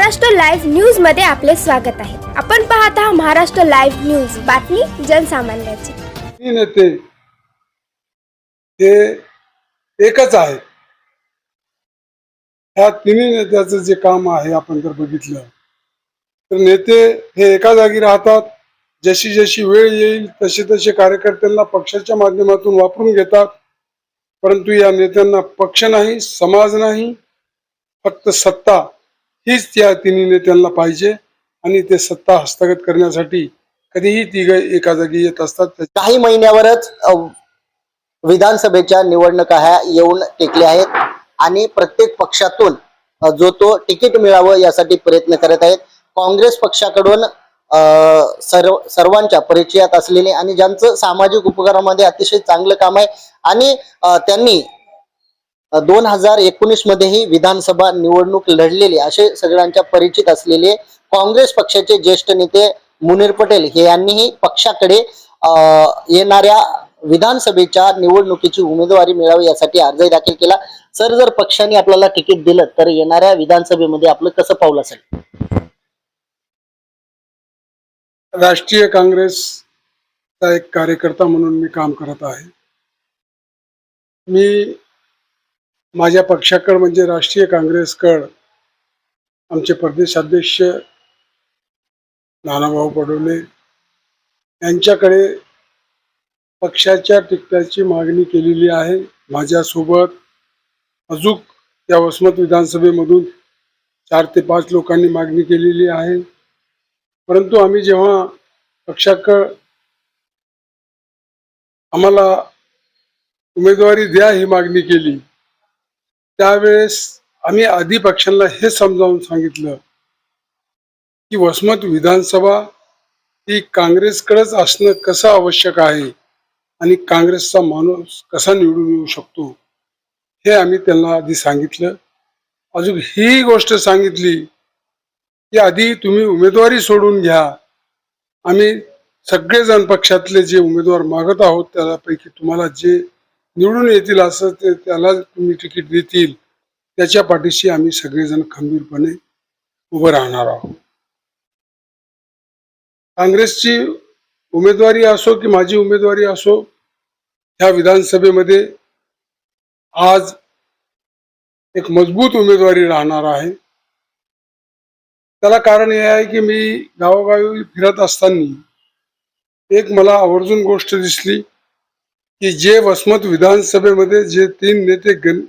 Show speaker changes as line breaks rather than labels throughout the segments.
Maharashtra live न्यूजमध्ये आपले स्वागत आहे. आपण पाहत आहात महाराष्ट्र लाईव्ह न्यूज. बातमी जनसामान्याची.
नेते हे एकच आहे. ह्या तिन्ही नेत्याचं जे काम आहे आपण जर बघितलं तर नेते हे एका जागी राहतात जशी जशी वेळ येईल तसे तसे कार्यकर्त्यांना पक्षाच्या माध्यमातून वापरून घेतात. परंतु या नेत्यांना पक्ष नाही समाज नाही फक्त सत्ता. हीच त्या तिन्ही नेत्यांना पाहिजे आणि ते सत्ता हस्तगत करण्यासाठी कधीही तिघ एका जागी येत असतात.
काही महिन्यावरच विधानसभेच्या निवडणुका ह्या येऊन टेकल्या आहेत आणि प्रत्येक पक्षातून जो तो तिकीट मिळावं यासाठी प्रयत्न करत आहेत. काँग्रेस पक्षाकडून सर्व सर्वांच्या परिचयात असलेले आणि ज्यांचं सामाजिक उपक्रमामध्ये अतिशय चांगलं काम आहे आणि त्यांनी दोन हजार एकोणीस मध्येही विधानसभा निवडणूक लढलेली असे सगळ्यांच्या परिचित असलेले काँग्रेस पक्षाचे ज्येष्ठ नेते मुनीर पटेल हे यांनीही पक्षाकडे येणाऱ्या विधानसभेच्या निवडणुकीची उमेदवारी मिळावी यासाठी अर्जही दाखल केला. सर जर पक्षाने आपल्याला तिकीट दिलं तर येणाऱ्या विधानसभेमध्ये आपलं कसं पाऊल असेल?
राष्ट्रीय काँग्रेसचा एक कार्यकर्ता म्हणून मी काम करत आहे. मी माझ्या पक्षाकड म्हणजे राष्ट्रीय काँग्रेसकड आमचे प्रदेशाध्यक्ष नानाभाऊ पडोले यांच्याकडे पक्षाच्या तिकिटाची मागणी केलेली आहे. माझ्यासोबत अजून या वसमत विधानसभेमधून चार ते पाच लोकांनी मागणी केलेली आहे. परंतु आम्ही जेव्हा पक्षाकड आम्हाला उमेदवारी द्या ही मागणी केली त्यावेळेस आम्ही आधी पक्षांना हे समजावून सांगितलं की वसमत विधानसभा ही काँग्रेसकडेच असणं कसं आवश्यक आहे आणि काँग्रेसचा माणूस कसा निवडून येऊ शकतो हे आम्ही त्यांना आधी सांगितलं. अजून ही गोष्ट सांगितली की आधी तुम्ही उमेदवारी सोडून घ्या. आम्ही सगळेजण पक्षातले जे उमेदवार मागत आहोत त्यापैकी तुम्हाला जे निवडून येतील असं ते त्याला तुम्ही तिकीट देतील. त्याच्या पाठीशी आम्ही सगळेजण खंबीरपणे उभं राहणार आहोत. काँग्रेसची उमेदवारी असो की माझी उमेदवारी असो ह्या विधानसभेमध्ये आज एक मजबूत उमेदवारी राहणार आहे. त्याला कारण हे आहे की मी गावोगावी फिरत असताना एक मला आवर्जून गोष्ट दिसली. की जे वसमत विधानसभेमध्ये जे तीन नेते गण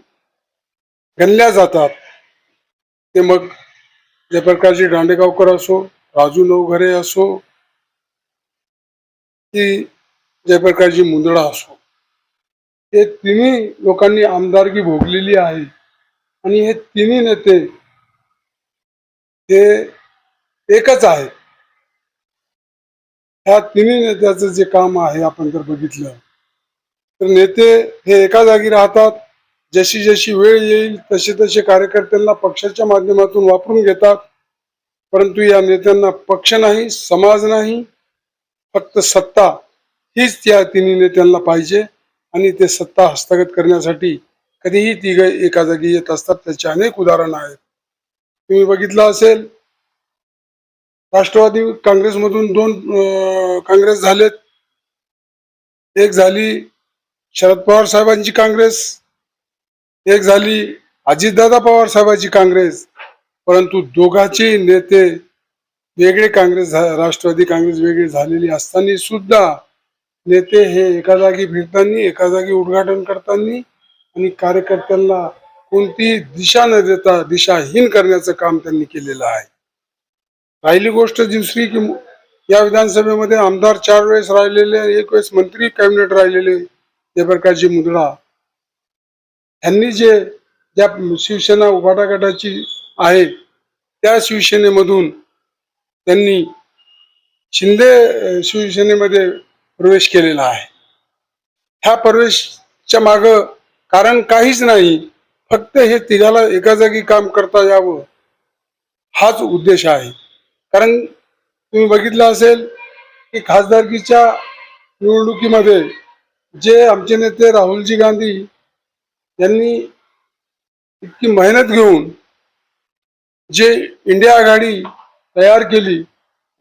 गणल्या जातात ते मग जयप्रकाशजी दांडेगावकर असो राजू नवघरे असो की जयप्रकाशजी मुंदडा असो. हे तिन्ही लोकांनी आमदारकी भोगलेली आहे. आणि हे तिन्ही नेते हे एकच आहे ह्या तिन्ही नेत्याचं जे काम आहे आपण जर बघितलं. तर नेते हे एका जागी राहतात जशी जशी वेळ येईल तसे तसे कार्यकर्त्यांना पक्षाच्या माध्यमातून वापरून घेतात. परंतु या नेत्यांना पक्ष नाही समाज नाही फक्त सत्ता हीच त्या तिन्ही नेत्यांना पाहिजे आणि ते सत्ता हस्तगत करण्यासाठी कधीही तिघ एका जागी येत असतात त्याचे अनेक उदाहरणं आहेत. तुम्ही बघितलं असेल राष्ट्रवादी काँग्रेसमधून दोन काँग्रेस झालेत. एक झाली शरद पवार साहेबांची काँग्रेस एक झाली अजितदादा पवार साहेबांची काँग्रेस परंतु दोघांचे नेते वेगळे काँग्रेस झा- राष्ट्रवादी काँग्रेस वेगळी झालेली असताना सुद्धा नेते हे एका जागी फिरताना एका जागी उद्घाटन करताना आणि कार्यकर्त्यांना कोणतीही दिशा न देता दिशाहीन करण्याचं काम त्यांनी केलेलं आहे. राहिली गोष्ट दुसरी की या विधानसभेमध्ये आमदार चार वेळेस राहिलेले एक वेळेस मंत्री कॅबिनेट राहिलेले जयप्रकाशजी मुंदडा यांनी जे ज्या शिवसेना उभाटा गटाची आहे त्या शिवसेनेमधून त्यांनी शिंदे शिवसेनेमध्ये प्रवेश केलेला आहे. ह्या प्रवेशच्या माग कारण काहीच नाही फक्त हे तिघाला एका जागी काम करता यावं हाच उद्देश आहे. कारण तुम्ही बघितलं असेल की खासदारकीच्या निवडणुकीमध्ये जे आमचे नेते राहुलजी गांधी यांनी इतकी मेहनत घेऊन जे इंडिया आघाडी तयार केली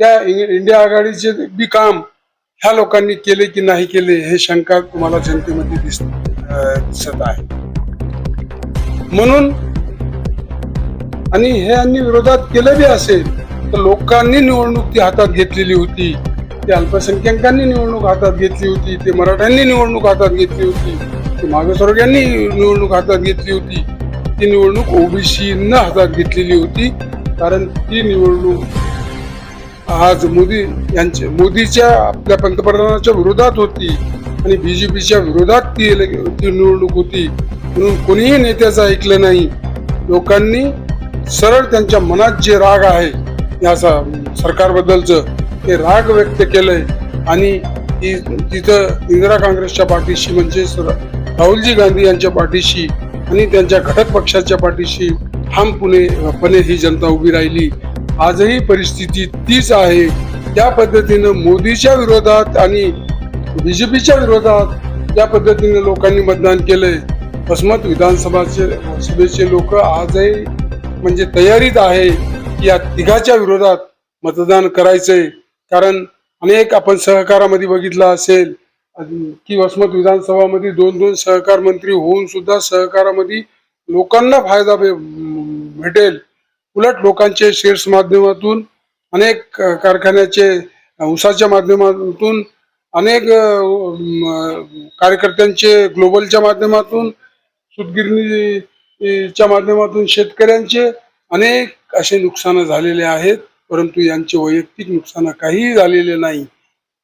त्या इंडिया आघाडीचे बी काम ह्या लोकांनी केले की नाही केले हे शंका तुम्हाला जनतेमध्ये दिस दिसत आहे. म्हणून आणि हे यांनी विरोधात केलं बी असेल तर लोकांनी निवडणूक ती हातात घेतलेली होती. ते अल्पसंख्याकांनी निवडणूक हातात घेतली होती ते मराठ्यांनी निवडणूक हातात घेतली होती ते मागासवर्गीयांनी निवडणूक हातात घेतली होती ती निवडणूक ओबीसीनं हातात घेतलेली होती कारण ती निवडणूक आज मोदी यांचे मोदीच्या आपल्या पंतप्रधानाच्या विरोधात होती आणि बीजेपीच्या विरोधात ती ती निवडणूक होती. म्हणून कोणीही नेत्याचं ऐकलं नाही. लोकांनी सरळ त्यांच्या मनात जे राग आहे या सरकारबद्दलचं ते राग व्यक्त केलंय आणि ती तिथं इंदिरा काँग्रेसच्या पाठीशी म्हणजे राहुलजी गांधी यांच्या पाठीशी आणि त्यांच्या घटक पक्षाच्या पाठीशी ठामपणे पणे ही जनता उभी राहिली. आजही परिस्थिती तीच आहे. त्या पद्धतीनं मोदीच्या विरोधात आणि बीजेपीच्या विरोधात ज्या पद्धतीने लोकांनी मतदान केलंय. अस्मत विधानसभाचे सभेचे लोक आजही म्हणजे तयारीत आहे की या तिघाच्या विरोधात मतदान करायचंय. कारण अनेक आपण सहकारामध्ये बघितलं असेल की वसमत विधानसभामध्ये दोन दोन सहकार मंत्री होऊन सुद्धा सहकारामध्ये लोकांना फायदा भे- भेटेल. उलट लोकांचे शेअर्स माध्यमातून अनेक कारखान्याचे उसाच्या माध्यमातून अनेक कार्यकर्त्यांचे ग्लोबलच्या माध्यमातून सूतगिरणीच्या माध्यमातून शेतकऱ्यांचे अनेक असे नुकसान झालेले आहेत. परंतु यांचे वैयक्तिक नुकसान काहीही झालेले नाही.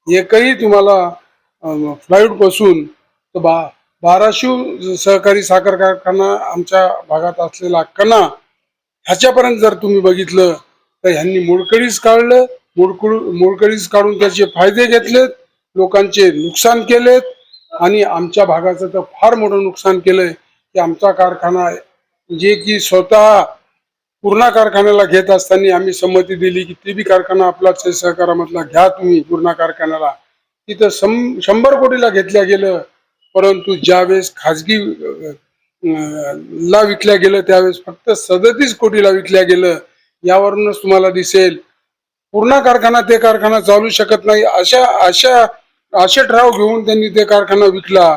एकही तुम्हाला फ्लाईट तर बा बाराशिव सहकारी साखर कारखाना आमच्या भागात असलेला कणा ह्याच्यापर्यंत जर तुम्ही बघितलं तर ह्यांनी मोडकळीच काढलं मोडकळ मोडकळीच काढून त्याचे फायदे घेतलेत लोकांचे नुकसान केलेत आणि आमच्या भागाचं तर फार मोठं नुकसान केलंय. की आमचा कारखाना जे की स्वतः पूर्णा कारखान्याला घेत असताना आम्ही संमती दिली की ते बी कारखाना आपलाच सहकारामधला घ्या तुम्ही पूर्णा कारखान्याला. तिथं सं शंभर कोटीला घेतल्या गेलं परंतु ज्यावेळेस खाजगी ला विकल्या गेलं त्यावेळेस फक्त सदतीस कोटीला विकल्या गेलं यावरूनच तुम्हाला दिसेल. पूर्ण कारखाना ते कारखाना चालू शकत नाही अशा अशा असे ठराव घेऊन त्यांनी ते कारखाना विकला.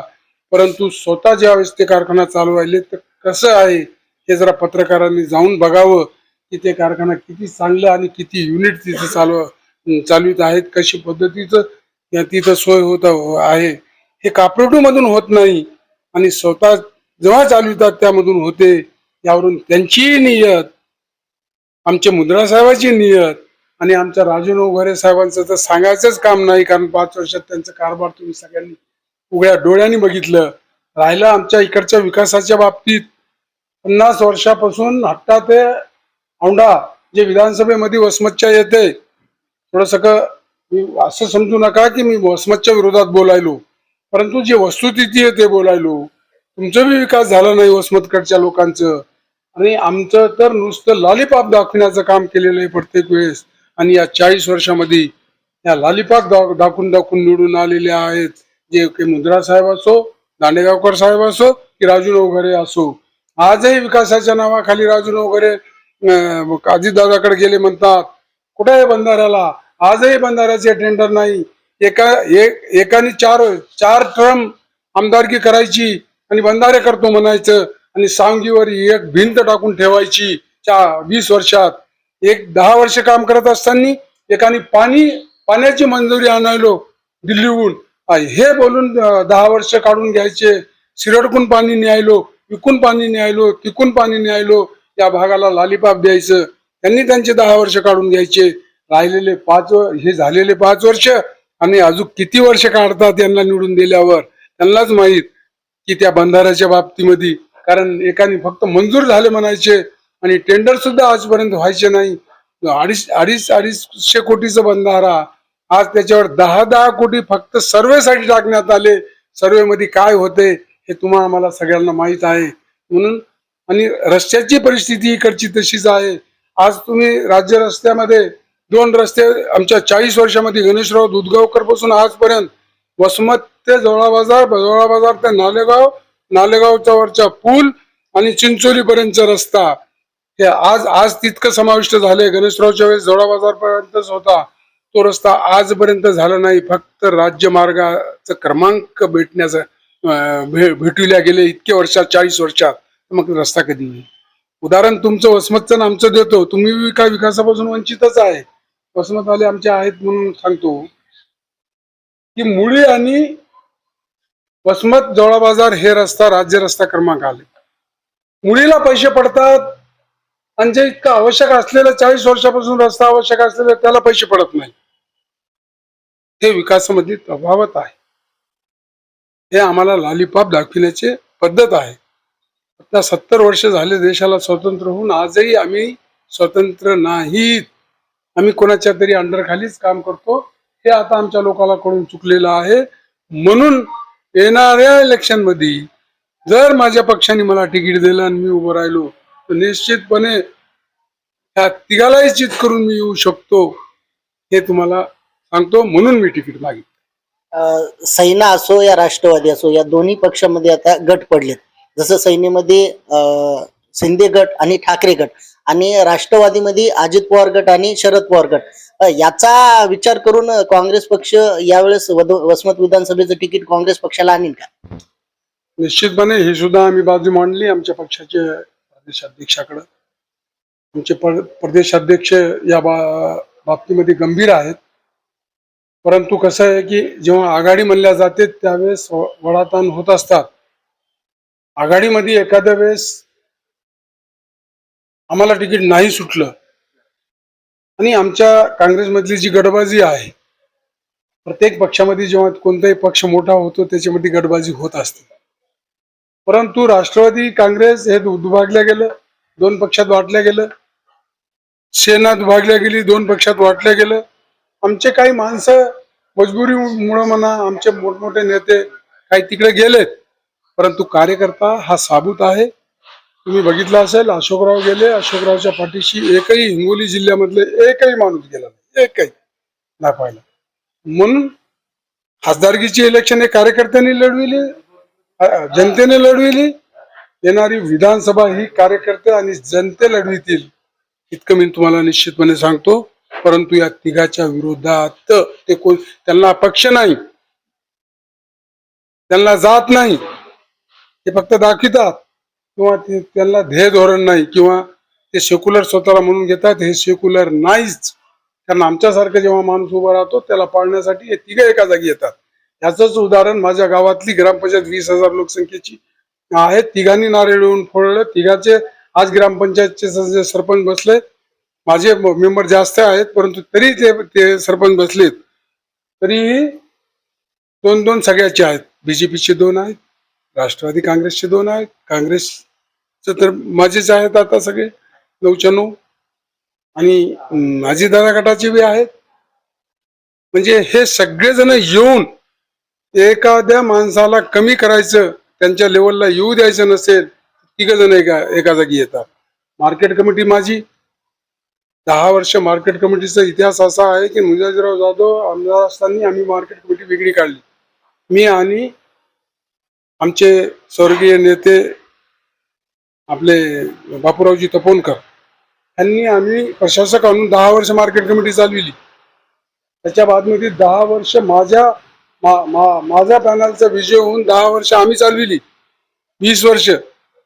परंतु स्वतः ज्यावेळेस ते कारखाना चालू राहिले तर कसं आहे? हे जरा पत्रकारांनी जाऊन बघावं की ते कारखाना किती चांगलं आणि किती युनिट तिथं चालव चालवित आहेत कशी पद्धतीचं तिथं सोय होत आहे. हे कापरटूमधून होत नाही आणि स्वतः जेव्हा चालवितात त्यामधून होते यावरून त्यांची नियत आमच्या मुद्रा साहेबाची नियत आणि आमच्या राजू वगैरे साहेबांचं तर सांगायचंच काम नाही कारण पाच वर्षात त्यांचा कारभार तुम्ही सगळ्यांनी उघड्या डोळ्यांनी बघितलं. राहिलं आमच्या इकडच्या विकासाच्या बाबतीत पन्नास वर्षापासून हट्टा ते औंढा जे विधानसभेमध्ये वसमतच्या येते थोडस असं समजू नका की मी वसमतच्या विरोधात बोलायलो. परंतु जे वस्तुस्थिती आहे ते बोलायलो. तुमचं बी विकास झाला नाही वसमतकडच्या लोकांचं. आणि आमचं तर नुसतं लॉलीपॉप दाखवण्याचं काम केलेलं आहे प्रत्येक वेळेस. आणि या चाळीस वर्षामध्ये या लॉलीपॉप दा- दाखवून दाखवून निवडून आलेले आहेत. जे मुद्रा साहेब असो दांडेगावकर साहेब असो की राजू नवघरे असो. आजही विकासाच्या नावाखाली राजू वगैरे अजितदादाकडे गेले म्हणतात कुठे आहे बंधाऱ्याला आजही बंधाऱ्याचे टेंडर नाही. एका एक एकाने चार चार ट्रम आमदारकी करायची आणि बंधारे करतो म्हणायचं आणि सांगीवर एक भिंत टाकून ठेवायची च्या वीस वर्षात. एक दहा वर्ष काम करत असताना एकाने पाणी पाण्याची मंजुरी आणायलो दिल्लीहून. हे बोलून दहा वर्ष काढून घ्यायचे. सिरडकून पाणी न्यायलो. विकून पाणी न्यायलो तिकून पाणी न्यायलो या भागाला लालीपाप द्यायचं. त्यांनी त्यांचे दहा वर्ष काढून घ्यायचे. राहिलेले पाच हे झालेले पाच वर्ष आणि अजून किती वर्ष काढतात यांना निवडून दिल्यावर? त्यांनाच माहीत की त्या बंधाऱ्याच्या बाबतीमध्ये. कारण एकाने फक्त मंजूर झाले म्हणायचे आणि टेंडर सुद्धा आजपर्यंत व्हायचे नाही. अडीच अडीच अडीचशे कोटीचा बंधारा. आज त्याच्यावर दहा दहा कोटी फक्त सर्वेसाठी टाकण्यात आले. सर्वे मध्ये काय होते हे तुम्हाला आम्हाला सगळ्यांना माहीत आहे. म्हणून आणि रस्त्याची परिस्थिती इकडची तशीच आहे. आज तुम्ही राज्य रस्त्यामध्ये दोन रस्ते आमच्या चाळीस वर्षामध्ये गणेशराव दुधगावकरपासून आजपर्यंत वसमत ते जोळा बाजार जोळा बाजार ते नालेगाव नालेगावच्या वरचा पूल आणि चिंचोली पर्यंतचा रस्ता. हे आज आज तितकं समाविष्ट झाले गणेशरावच्या वेळेस जोळा बाजार पर्यंतच होता. तो रस्ता आजपर्यंत झाला नाही. फक्त राज्य मार्गाचा क्रमांक भेटण्याचा भे- गेले इतके वर्षात चाळीस वर्षात. मग रस्ता कधी होईल उदाहरण तुमचं वसमतचं आमचं देतो. तुम्ही काय विकासापासून वंचितच आहे वसमतवाले आमचे आहेत म्हणून सांगतो. की मुळी आणि वसमत जवळा बाजार हे रस्ता राज्य रस्ता क्रमांक आले. मुळीला पैसे पडतात आणि जे इतकं आवश्यक असलेलं चाळीस वर्षापासून रस्ता आवश्यक असलेला त्याला पैसे पडत नाही. हे विकासामध्ये तफावत आहे. हे आम्हाला लॉलीपॉप दाखविण्याची पद्धत आहे. आता सत्तर वर्ष झाले देशाला स्वतंत्र होऊन आजही आम्ही स्वतंत्र नाहीत. आम्ही कोणाच्या तरी अंडरखालीच काम करतो. हे आता आमच्या लोकांना कळून चुकलेलं आहे. म्हणून येणाऱ्या इलेक्शनमध्ये जर माझ्या पक्षाने मला तिकीट दिलं आणि मी उभं राहिलो तर निश्चितपणे त्या तिघालाही चित करून मी येऊ शकतो हे तुम्हाला सांगतो. म्हणून मी तिकीट मागितलं.
सैना असो या राष्ट्रवादी असो या दोन्ही पक्षामध्ये आता गट पडलेत. जसं सैन्यामध्ये शिंदे गट आणि ठाकरे गट आणि राष्ट्रवादीमध्ये अजित पवार गट आणि शरद पवार गट. याचा विचार करून काँग्रेस पक्ष यावेळेस वद- वसमत विधानसभेचं तिकीट काँग्रेस पक्षाला आणेल का?
निश्चितपणे हे सुद्धा आम्ही बाजू मांडली आमच्या पक्षाचे प्रदेशाध्यक्षाकडे. आमचे प्रदेशाध्यक्ष या बा बाबतीमध्ये गंभीर आहेत. परंतु कसं आहे की जेव्हा आघाडी म्हणल्या जाते त्यावेळेस वडाताण होत असतात. आघाडीमध्ये एखाद्या वेळेस आम्हाला तिकीट नाही सुटलं. आणि आमच्या काँग्रेसमधली जी गडबाजी आहे प्रत्येक पक्षामध्ये जेव्हा कोणताही पक्ष मोठा होतो त्याच्यामध्ये गडबाजी होत असते. परंतु राष्ट्रवादी काँग्रेस हे दुभागल्या गेलं दोन पक्षात वाटल्या गेलं. सेना दुभागल्या गेली दोन पक्षात वाटल्या गेलं. आमचे काही माणसं मजबुरीमुळं म्हणा आमचे मोठमोठे नेते काही तिकडे गेलेत. परंतु कार्यकर्ता हा साबूत आहे. तुम्ही बघितलं असेल अशोकराव गेले. अशोकरावच्या पाठीशी एकही हिंगोली जिल्ह्यामधले एकही माणूस गेला नाही. एकही. नाही पाहिला. म्हणून खासदारकीची इलेक्शन हे कार्यकर्त्यांनी लढविली जनतेने लढविली. येणारी विधानसभा ही कार्यकर्ते आणि जनते लढवितील. इतकं मी तुम्हाला निश्चितपणे सांगतो. परंतु या तिघाच्या विरोधात ते कोण त्यांना पक्ष नाही. त्यांना जात नाही. ते फक्त दाखवितात. किंवा त्यांना ध्येय धोरण नाही. किंवा ते सेक्युलर स्वतःला म्हणून घेतात हे सेक्युलर नाहीच. कारण आमच्यासारखं जेव्हा माणूस उभा राहतो त्याला पाळण्यासाठी हे तिघं एका जागी येतात. याचंच उदाहरण माझ्या गावातली ग्रामपंचायत वीस हजार लोकसंख्येची आहे. तिघांनी नारळ येऊन फोडलं. तिघाचे आज ग्रामपंचायतचे सरपंच बसले. माझे मेंबर जास्त आहेत परंतु तरी ते ते सरपंच बसलेत. तरी दोन दोन सगळ्याचे आहेत. बीजेपीचे दोन आहेत राष्ट्रवादी काँग्रेसचे दोन आहेत. काँग्रेसचे तर माझेच आहेत आता सगळे नऊच्या नऊ आणि माझी अजितदादा गटाचे बी आहेत. म्हणजे हे सगळेजण येऊन एखाद्या माणसाला कमी करायचं त्यांच्या लेवलला येऊ द्यायचं नसेल तिघ जण एका एका जागी येतात. मार्केट कमिटी माझी दहा वर्ष मार्केट कमिटीचा इतिहास असा आहे की मुजाजीराव जाधव आमदार असताना आम्ही मार्केट कमिटी वेगळी काढली. मी आणि आमचे स्वर्गीय नेते आपले बापूरावजी तपोनकर यांनी आम्ही प्रशासक आणून दहा वर्ष मार्केट कमिटी चालविली. त्याच्या बादमध्ये दहा वर्ष माझ्या मा- मा- माझ्या पॅनलचा विजय होऊन दहा वर्ष आम्ही चालविली. वीस वर्ष.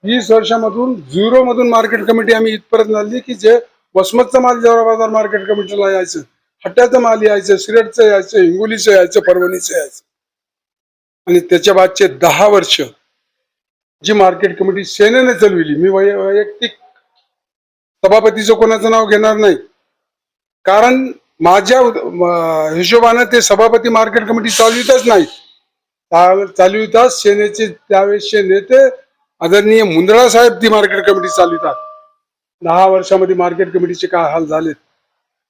वीस वर्षामधून झिरो मधून मार्केट कमिटी आम्ही इथपर्यंत आणली की जे वसमतचं माल जेवढा बाजार मार्केट कमिटीला यायचं हट्ट्याचं माल यायचं सिरेटचं यायचं हिंगोलीचं यायचं परभणीचं यायचं. आणि त्याच्या बादचे दहा वर्ष जी मार्केट कमिटी सेनेने चालविली. मी वै- वैयक्तिक सभापतीचं कोणाचं नाव घेणार नाही. कारण माझ्या हिशोबानं ते सभापती मार्केट कमिटी चालवितच नाही चालवितात सेनेचे त्यावेळेसचे नेते आदरणीय मुंदळा साहेब ती मार्केट कमिटी चालवितात. दहा वर्षामध्ये मार्केट कमिटीचे काय हाल झालेत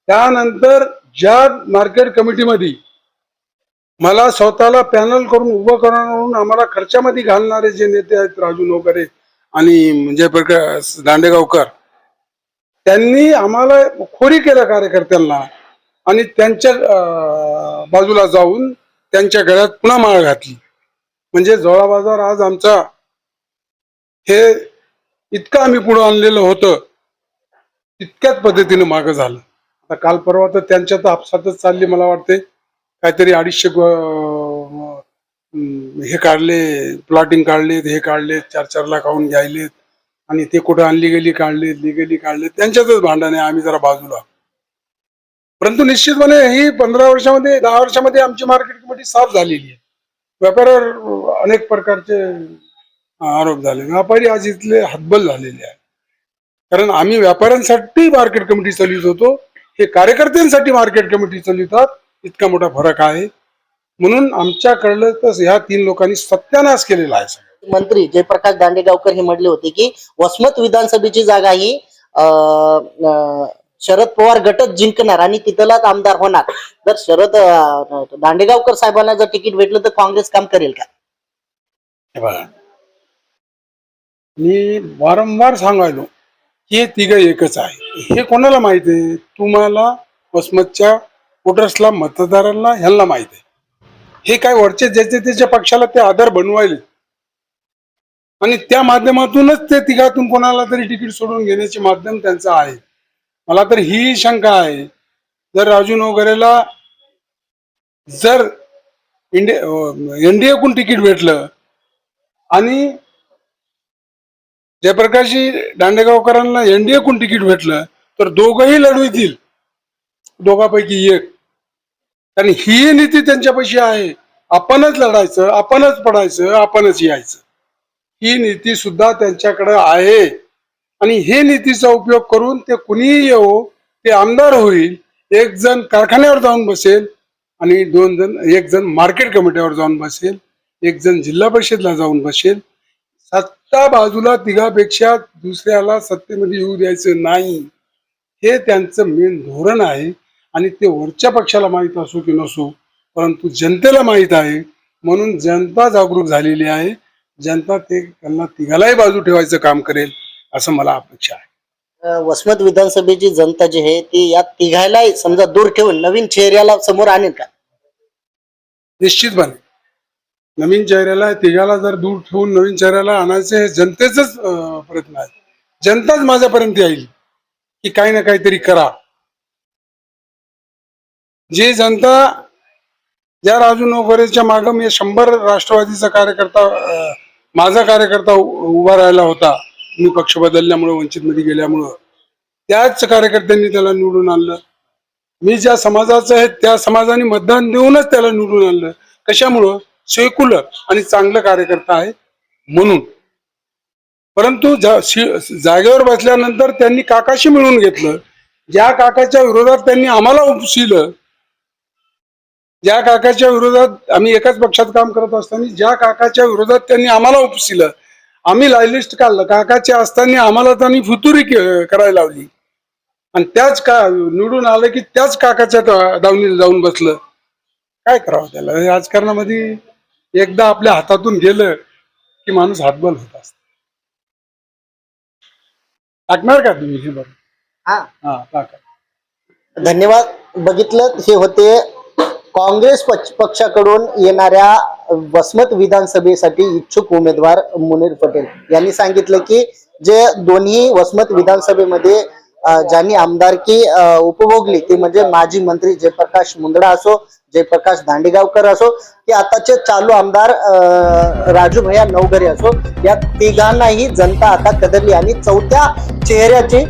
त्यानंतर ज्या मार्केट कमिटीमध्ये मला स्वतःला पॅनल करून उभं करून आम्हाला खर्चामध्ये घालणारे जे नेते आहेत राजू नोकरे आणि म्हणजे जयप्रकाश दांडेगावकर त्यांनी आम्हाला खोरी केल्या कार्यकर्त्यांना आणि त्यांच्या बाजूला जाऊन त्यांच्या गळ्यात पुन्हा माळ घातली. म्हणजे जोळा बाजार आज आमचा हे इतकं आम्ही पुढं आणलेलं होतं. तितक्याच पद्धतीने मागं झालं. आता काल परवा तर त्यांच्या तर आपसातच चालली मला वाटते काहीतरी अडीचशे हे काढले प्लॉटिंग काढलेत हे काढले चार चार लाख खाऊन घ्यायलेत. आणि ते कुठं आणली गेली काढले लिगली काढले त्यांच्यातच भांडण आहे आम्ही जरा बाजूला. परंतु निश्चितपणे ही पंधरा वर्षामध्ये दहा वर्षामध्ये आमची मार्केट कमिटी साफ झालेली आहे. व्यापाऱ्यावर अनेक प्रकारचे आरोप झाले व्यापारी आज इथले हतबल झालेले आहे कारण आम्ही व्यापाऱ्यांसाठी मार्केट कमिटी चालवित होतो. हे कार्यकर्त्यांसाठी मार्केट कमिटी चालवितात. इतका मोठा फरक आहे. म्हणून आमच्याकडलं तर ह्या तीन लोकांनी सत्यानाश केलेला आहे.
मंत्री जयप्रकाश दांडेगावकर हे म्हटले होते की वसमत विधानसभेची जागा ही शरद पवार गटच जिंकणार आणि तिथलाच आमदार होणार. जर शरद दांडेगावकर साहेबांना जर तिकीट भेटलं तर काँग्रेस काम करेल का?
मी वारंवार सांगायलो. हे तिघ एकच आहे. हे कोणाला माहीत आहे? तुम्हाला वसमतच्या वोटर्सला मतदारांना ह्यांना माहीत आहे. हे काय वरचे ज्याचे त्याच्या पक्षाला ते आधार बनवायले. आणि त्या माध्यमातूनच ते तिघातून कोणाला तरी तिकीट सोडून घेण्याचे माध्यम त्यांचं आहे. मला तर ही शंका आहे. जर राजू नवगरेला जर इंडिया एनडीएकडून तिकीट भेटलं आणि जयप्रकाशजी दांडेगावकरांना एनडीए कडून तिकीट भेटलं तर दोघंही लढवितील. दोघांपैकी एक. कारण ही नीती त्यांच्यापाशी आहे. आपणच लढायचं आपणच पडायचं आपणच यायचं. ही नीती सुद्धा त्यांच्याकडे आहे. आणि हे नीतीचा उपयोग करून ते कुणीही येऊ ते आमदार होईल एक जण कारखान्यावर जाऊन बसेल आणि दोन जण एक जण मार्केट कमिटीवर जाऊन बसेल एक जण जिल्हा परिषदला जाऊन बसेल. सत्ता बाजूला तिघापेक्षा दुसऱ्याला सत्तेमध्ये येऊ द्यायचं नाही. हे त्यांचं मेन धोरण आहे आणि ते वरच्या पक्षाला माहीत असो की नसो परंतु जनतेला माहीत आहे. म्हणून जनता जागरूक झालेली आहे. जनता ते त्यांना तिघालाही बाजू ठेवायचं काम करेल असं मला अपेक्षा आहे.
वसमत विधानसभेची जनता जी आहे ती या तिघायला समजा दूर ठेवून नवीन चेहऱ्याला समोर आणेल का?
निश्चितपणे. नवीन चेहऱ्याला तिघाला जर दूर ठेवून नवीन चेहऱ्याला आणायचे हे जनतेच प्रयत्न आहे. जनताच माझ्यापर्यंत येईल की काही ना काहीतरी करा. जे जनता ज्या राजू नोकरेच्या मागं मी शंभर राष्ट्रवादीचा कार्यकर्ता माझा कार्यकर्ता उभा राहिला होता मी पक्ष बदलल्यामुळं वंचित मध्ये गेल्यामुळं त्याच कार्यकर्त्यांनी त्याला निवडून आणलं. मी ज्या समाजाचं आहे त्या समाजाने मतदान देऊनच त्याला निवडून आणलं. कशामुळं? सेक्युलर आणि चांगलं कार्यकर्ता आहे म्हणून. परंतु जागेवर बसल्यानंतर त्यांनी काकाशी मिळून घेतलं. ज्या काकाच्या विरोधात त्यांनी आम्हाला उपशिलं ज्या काकाच्या विरोधात आम्ही एकाच पक्षात काम करत असताना ज्या काकाच्या विरोधात त्यांनी आम्हाला उपशिलं आम्ही लायलिस्ट काढलं. काकाचे असताना आम्हाला त्यांनी फुतुरी करायला लावली. आणि त्याच का निवडून आलं की त्याच काकाच्या दावणीला जाऊन बसलं. काय करावं त्याला? राजकारणामध्ये एकदा आपल्या हातातून गेलं की माणूस हातबल होत असत. टाकणार का तुम्ही हे
हा.
हा टाका.
धन्यवाद. बघितलं हे होते काँग्रेस पक्ष- पक्षाकडून येणाऱ्या वसमत विधानसभेसाठी इच्छुक उमेदवार मुनीर पटेल. यांनी सांगितलं की जे दोन्ही वसमत विधानसभेमध्ये ज्यांनी आमदारकी उपभोगली ती म्हणजे माजी मंत्री जयप्रकाश मुंदडा असो जयप्रकाश दांडेगावकर असो की आताचे चालू आमदार राजू भैया नवघरे असो या तिघांनाही जनता आता कदरली आणि चौथ्या चेहऱ्याचे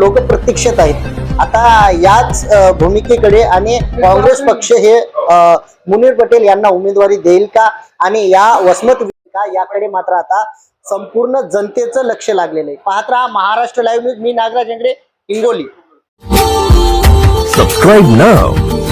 लोक प्रतीक्षेत आहेत. आता याच भूमिकेकडे आणि काँग्रेस पक्ष हे मुनीर पटेल यांना उमेदवारी देईल का? आणि या वसमत का? याकडे मात्र आता संपूर्ण जनतेचं लक्ष लागलेलं आहे. पाहत राहा महाराष्ट्र लाईव्ह न्यूज. मी Nagaraj Hegde Hingoli.
Subscribe now.